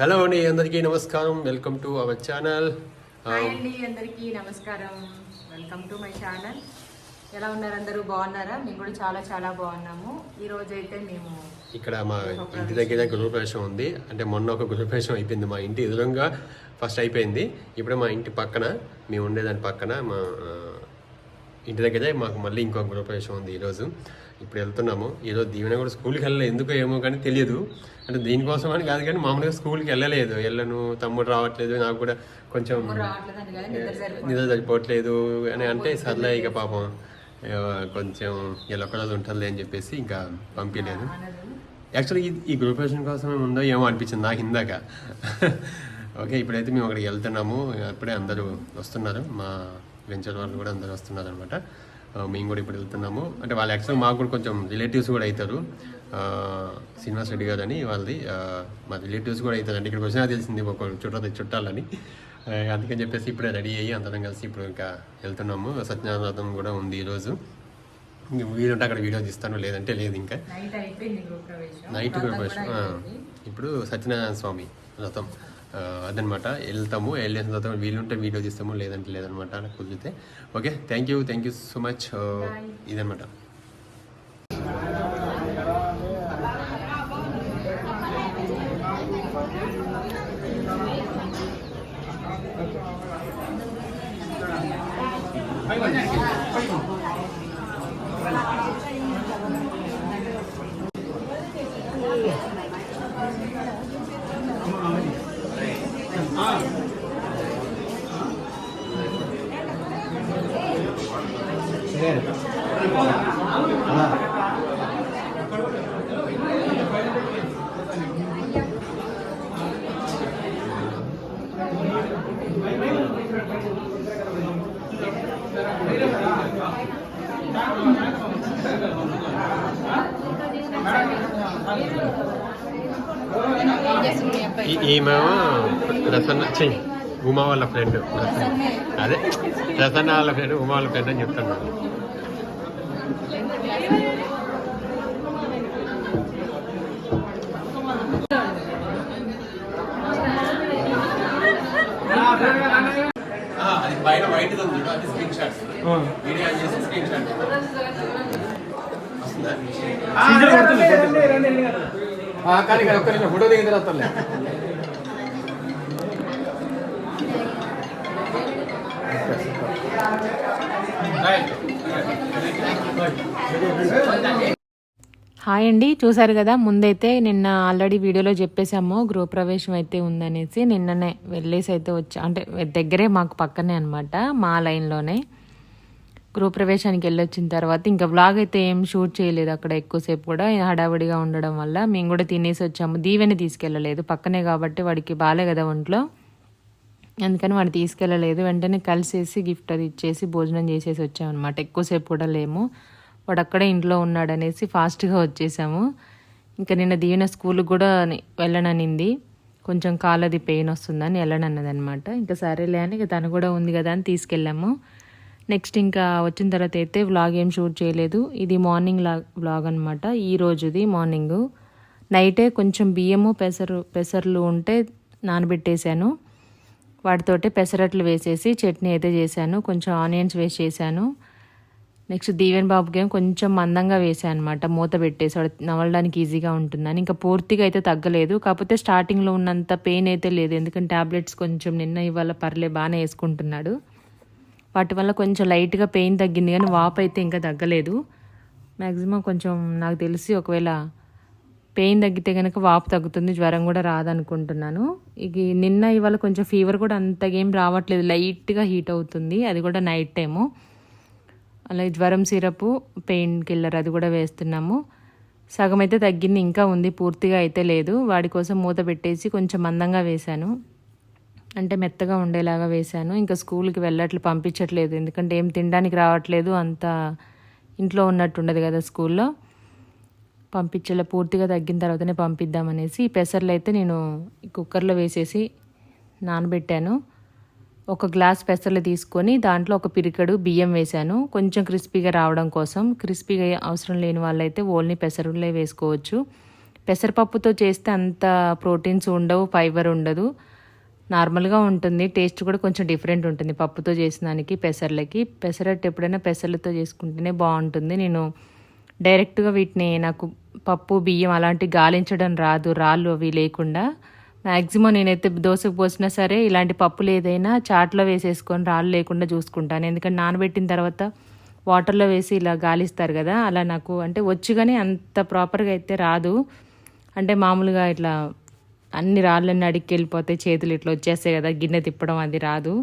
Hello అండి అందరికీ నమస్కారం. Welcome to our channel. అండి అందరికీ నమస్కారం. Welcome to my channel. ఎలా ఉన్నారు అందరూ? బాగున్నారా? మేము కూడా చాలా చాలా బాగున్నాము. ఈ రోజు అయితే మేము ఇక్కడ మా ఇంటి దగ్గర గృహప్రవేశం ఉంది. అంటే మొన్న ఒక గృహప్రవేశం అయిపోయింది మా ఇంటి ఎదురుగా. ఫస్ట్ అయిపోయింది. ఇప్పుడు మా ఇంటి పక్కన మేము ఉండేదాని పక్కన మా ఇంటి దగ్గరే మాకు మళ్ళీ ఇంకో గృహప్రవేశం ఉంది ఈరోజు. ఇప్పుడు వెళ్తున్నాము. ఈరోజు దీవెన కూడా స్కూల్కి వెళ్ళలేదు ఎందుకో ఏమో కానీ తెలియదు. అంటే దీనికోసం అని కాదు కానీ మామూలుగా స్కూల్కి వెళ్ళలేదు. వెళ్ళను తమ్ముడు రావట్లేదు నాకు కూడా కొంచెం నిద్ర సరిపోవట్లేదు. అని అంటే సర్లే ఇక పాపం కొంచెం ఇలా ఒకరోజు ఉంటుంది అని చెప్పేసి ఇంకా పంపించలేదు. యాక్చువల్లీ ఈ ఈ గ్రూపేషన్ కోసమే ఉందో ఏమో అనిపించింది నాకు ఇందాక. ఓకే ఇప్పుడైతే మేము అక్కడికి వెళ్తున్నాము. అప్పుడే అందరూ వస్తున్నారు. మా వెంచర్ వాళ్ళు కూడా అందరూ వస్తున్నారు అనమాట మేము కూడా ఇప్పుడు వెళ్తున్నాము. అంటే వాళ్ళు యాక్చువల్గా మాకు కూడా కొంచెం రిలేటివ్స్ కూడా అవుతారు శ్రీనివాస్ రెడ్డి గారు అని వాళ్ళది మా రిలేటివ్స్ కూడా అవుతారు అంటే ఇక్కడికి వచ్చినా తెలిసింది ఒక చుట్టాలు చుట్టాలని. అందుకని చెప్పేసి ఇప్పుడే రెడీ అయ్యి అందరం కలిసి ఇప్పుడు ఇంకా వెళ్తున్నాము. సత్యనారాయణ కూడా ఉంది ఈరోజు. వీలుంటే అక్కడ వీడియో తీస్తాను లేదంటే లేదు ఇంకా. నైట్ గృహప్రవేశం. ఇప్పుడు సత్యనారాయణ స్వామి వ్రతం అదనమాట. వెళ్తాము వెళ్ళేసిన తర్వాత వీలుంటే వీడియో తీస్తాము లేదంటే లేదనమాట. నాకు కుదిరితే. Okay thank you thank you so much ఇదనమాట. ఈమెమో ప్రసన్న ఛీ, ఉమా వాళ్ళ ఫ్రెండ్ ప్రసన్న. అదే ప్రసన్న వాళ్ళ ఫ్రెండ్ ఉమా వాళ్ళ ఫ్రెండ్ అని చెప్తాను. అది పైన వైట్ ఉంది. అది స్క్రీన్ షాట్స్ వీడియో చేసి స్క్రీన్ షాట్ కానీ ఒక్క నిమిషం ఫోటో దిగిన తర్వాత హాయ్ అండి చూసారు కదా ముందైతే నిన్న ఆల్రెడీ వీడియోలో చెప్పేశాము గృహప్రవేశం అయితే ఉందనేసి నిన్ననే వెళ్ళేసి అయితే వచ్చా అంటే దగ్గరే మాకు పక్కనే అనమాట మా లైన్లోనే. గృహప్రవేశానికి వెళ్ళొచ్చిన తర్వాత ఇంకా వ్లాగ్ అయితే ఏం షూట్ చేయలేదు అక్కడ ఎక్కువసేపు కూడా. హడావిడిగా ఉండడం వల్ల మేము కూడా తినేసి వచ్చాము. దీవెని తీసుకెళ్ళలేదు. పక్కనే కాబట్టి వాడికి బాలే కదా ఒంట్లో. అందుకని వాడు తీసుకెళ్ళలేదు. వెంటనే కలిసేసి గిఫ్ట్ అది ఇచ్చేసి భోజనం చేసేసి వచ్చామన్నమాట ఎక్కువసేపు కూడా లేము. వాడు అక్కడే ఇంట్లో ఉన్నాడనేసి ఫాస్ట్గా వచ్చేసాము. ఇంకా నిన్న దీవెన స్కూల్కి కూడా వెళ్ళననింది. కొంచెం కాలది పెయిన్ వస్తుందని వెళ్ళనన్నది అనమాట ఇంకా సరేలే అని ఇక తను కూడా ఉంది కదా అని తీసుకెళ్ళాము. నెక్స్ట్ ఇంకా వచ్చిన తర్వాత అయితే వ్లాగ్ ఏం షూట్ చేయలేదు. ఇది మార్నింగ్ లా వ్లాగ్ అనమాట ఈ రోజుది మార్నింగ్ నైటే కొంచెం బియ్యము పెసరు పెసర్లు ఉంటే నానబెట్టేశాను. వాటితోటి పెసరట్లు వేసేసి చట్నీ అయితే చేశాను. కొంచెం ఆనియన్స్ వేసి చేశాను. నెక్స్ట్ దీవెన్ బాబుకి ఏమో కొంచెం మందంగా వేసాను అనమాట మూత పెట్టేసి వాడు నవలడానికి ఈజీగా ఉంటుందని. ఇంకా పూర్తిగా అయితే తగ్గలేదు. కాకపోతే స్టార్టింగ్లో ఉన్నంత పెయిన్ అయితే లేదు. ఎందుకంటే ట్యాబ్లెట్స్ కొంచెం నిన్న ఇవాళ పర్లే బాగానే వేసుకుంటున్నాడు. వాటి వల్ల కొంచెం లైట్గా పెయిన్ తగ్గింది కానీ వాపు అయితే ఇంకా తగ్గలేదు. మ్యాక్సిమం కొంచెం నాకు తెలిసి ఒకవేళ పెయిన్ తగ్గితే కనుక వాపు తగ్గుతుంది జ్వరం కూడా రాదనుకుంటున్నాను. ఇక నిన్న ఇవాళ కొంచెం ఫీవర్ కూడా అంతగేం రావట్లేదు. లైట్గా హీట్ అవుతుంది. అది కూడా నైట్ టైము. అలాగే జ్వరం సిరప్ పెయిన్ కిల్లర్ అది కూడా వేస్తున్నాము. సగం అయితే తగ్గింది ఇంకా ఉంది. పూర్తిగా అయితే లేదు. వాడి కోసం మూత పెట్టేసి కొంచెం మందంగా వేశాను. అంటే మెత్తగా ఉండేలాగా వేశాను. ఇంకా స్కూల్కి వెళ్ళట్లు పంపించట్లేదు. ఎందుకంటే ఏం తినడానికి రావట్లేదు. అంత ఇంట్లో ఉన్నట్టు ఉండదు కదా స్కూల్లో. పంపించేలా పూర్తిగా తగ్గిన తర్వాతనే పంపిద్దామనేసి ఈ పెసర్లు అయితే నేను కుక్కర్లో వేసేసి నానబెట్టాను. ఒక గ్లాస్ పెసర్లు తీసుకొని దాంట్లో ఒక పిరికడు బియ్యం వేశాను. కొంచెం క్రిస్పీగా రావడం కోసం. క్రిస్పీగా అవసరం లేని వాళ్ళైతే ఓన్లీ పెసరులే వేసుకోవచ్చు. పెసరపప్పుతో చేస్తే అంత ప్రోటీన్స్ ఉండవు ఫైబర్ ఉండదు. నార్మల్గా ఉంటుంది. టేస్ట్ కూడా కొంచెం డిఫరెంట్ ఉంటుంది. పప్పుతో చేసిన దానికి పెసర్లకి. పెసరట్టు ఎప్పుడైనా పెసర్లతో చేసుకుంటేనే బాగుంటుంది. నేను డైరెక్ట్గా వీటిని నాకు పప్పు బియ్యం అలాంటివి గాలించడం రాదు. రాళ్ళు అవి లేకుండా. మ్యాక్సిమం నేనైతే దోశకు పోసినా సరే ఇలాంటి పప్పులు ఏదైనా చాట్లో వేసేసుకొని రాళ్ళు లేకుండా చూసుకుంటాను. ఎందుకంటే నానబెట్టిన తర్వాత వాటర్లో వేసి ఇలా గాలిస్తారు కదా అలా నాకు అంటే వచ్చు కానీ అంత ప్రాపర్గా అయితే రాదు. అంటే మామూలుగా ఇట్లా అన్ని రాళ్ళన్నీ అడిగి వెళ్ళిపోతే చేతులు ఇట్లా వచ్చేస్తాయి కదా గిన్నె తిప్పడం అది రాదు.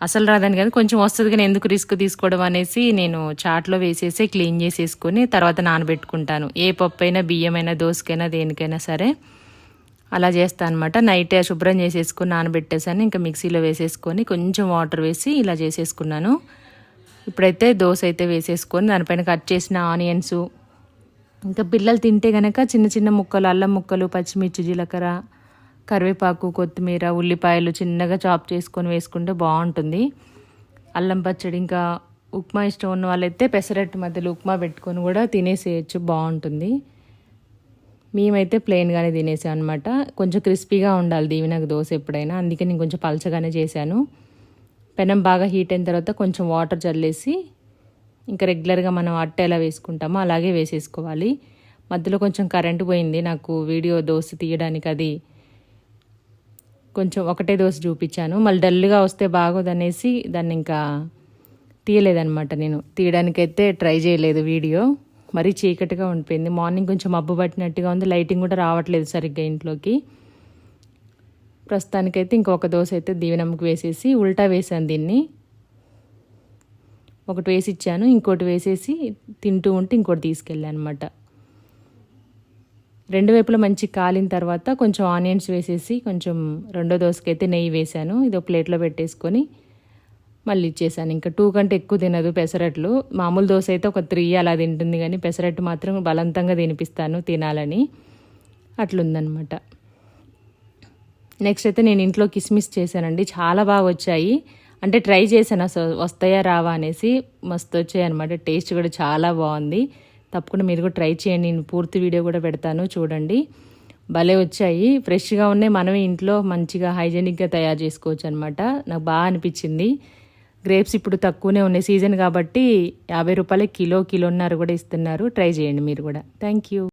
అసలు రాదని కానీ కొంచెం వస్తుంది కానీ ఎందుకు రిస్క్ తీసుకోవడం అనేసి నేను చాట్లో వేసేసి క్లీన్ చేసేసుకొని తర్వాత నానబెట్టుకుంటాను. ఏ పప్పు అయినా బియ్యమైనా దోసకైనా దేనికైనా సరే అలా చేస్తాను అనమాట నైట్ శుభ్రం చేసేసుకొని నానబెట్టేసాను ఇంకా మిక్సీలో వేసేసుకొని కొంచెం వాటర్ వేసి ఇలా చేసేసుకున్నాను. ఇప్పుడైతే దోశ అయితే వేసేసుకొని దానిపైన కట్ చేసిన ఆనియన్స్ ఇంకా పిల్లలు తింటే గనక చిన్న చిన్న ముక్కలు అల్లం ముక్కలు పచ్చిమిర్చి జీలకర్ర కరివేపాకు కొత్తిమీర ఉల్లిపాయలు చిన్నగా చాప్ చేసుకొని వేసుకుంటే బాగుంటుంది. అల్లం పచ్చడి ఇంకా ఉప్మా ఇష్టం ఉన్న వాళ్ళైతే పెసరట్టు మధ్యలో ఉప్మా పెట్టుకొని కూడా తినేసేయచ్చు బాగుంటుంది. మేమైతే ప్లెయిన్గానే తినేసాం అనమాట కొంచెం క్రిస్పీగా ఉండాలి దీవినకు దోశ ఎప్పుడైనా. అందుకే నేను కొంచెం పలచగానే చేశాను. పెనం బాగా హీట్ అయిన తర్వాత కొంచెం వాటర్ చల్లేసి ఇంకా రెగ్యులర్గా మనం అట్ట ఎలా వేసుకుంటామో అలాగే వేసేసుకోవాలి. మధ్యలో కొంచెం కరెంటు పోయింది నాకు వీడియో దోశ తీయడానికి అది కొంచెం ఒకటే దోశ చూపించాను. మళ్ళీ డల్గా వస్తే బాగోదనేసి దాన్ని ఇంకా తీయలేదనమాట నేను. తీయడానికైతే ట్రై చేయలేదు వీడియో. మరీ చీకటిగా ఉండిపోయింది. మార్నింగ్ కొంచెం మబ్బు పట్టినట్టుగా ఉంది. లైటింగ్ కూడా రావట్లేదు సరిగ్గా ఇంట్లోకి. ప్రస్తుతానికైతే ఇంకొక దోశ అయితే దీవెనమ్మకి వేసేసి ఉల్టా వేసాను దీన్ని. ఒకటి వేసి ఇచ్చాను ఇంకోటి వేసేసి తింటూ ఉంటే ఇంకోటి తీసుకెళ్ళాను అనమాట రెండు వైపులా మంచి కాలిన తర్వాత కొంచెం ఆనియన్స్ వేసేసి కొంచెం రెండో దోసకైతే నెయ్యి వేశాను. ఇది ఒక ప్లేట్లో పెట్టేసుకొని మళ్ళీ ఇచ్చేసాను. ఇంకా టూ కంటే ఎక్కువ తినదు పెసరట్లు. మామూలు దోశ అయితే ఒక త్రీ అలా తింటుంది కానీ పెసరట్టు మాత్రం బలవంతంగా తినిపిస్తాను తినాలని. అట్లుందనమాట. నెక్స్ట్ అయితే నేను ఇంట్లో కిస్మిస్ చేశానండి. చాలా బాగా వచ్చాయి. అంటే ట్రై చేశాను అసలు. వస్తాయా రావా అనేసి మస్తు వచ్చాయి అనమాట టేస్ట్ కూడా చాలా బాగుంది. తప్పకుండా మీరు కూడా ట్రై చేయండి. నేను పూర్తి వీడియో కూడా పెడతాను. చూడండి. భలే వచ్చాయి. ఫ్రెష్గా ఉన్నాయి. మనమే ఇంట్లో మంచిగా హైజెనిక్గా తయారు చేసుకోవచ్చు అనమాట నాకు బాగా అనిపించింది. గ్రేప్స్ ఇప్పుడు తక్కువనే ఉన్నాయి. సీజన్ కాబట్టి యాభై రూపాయలకి కిలో కిలోన్నర కూడా ఇస్తున్నారు. ట్రై చేయండి మీరు కూడా. Thank you.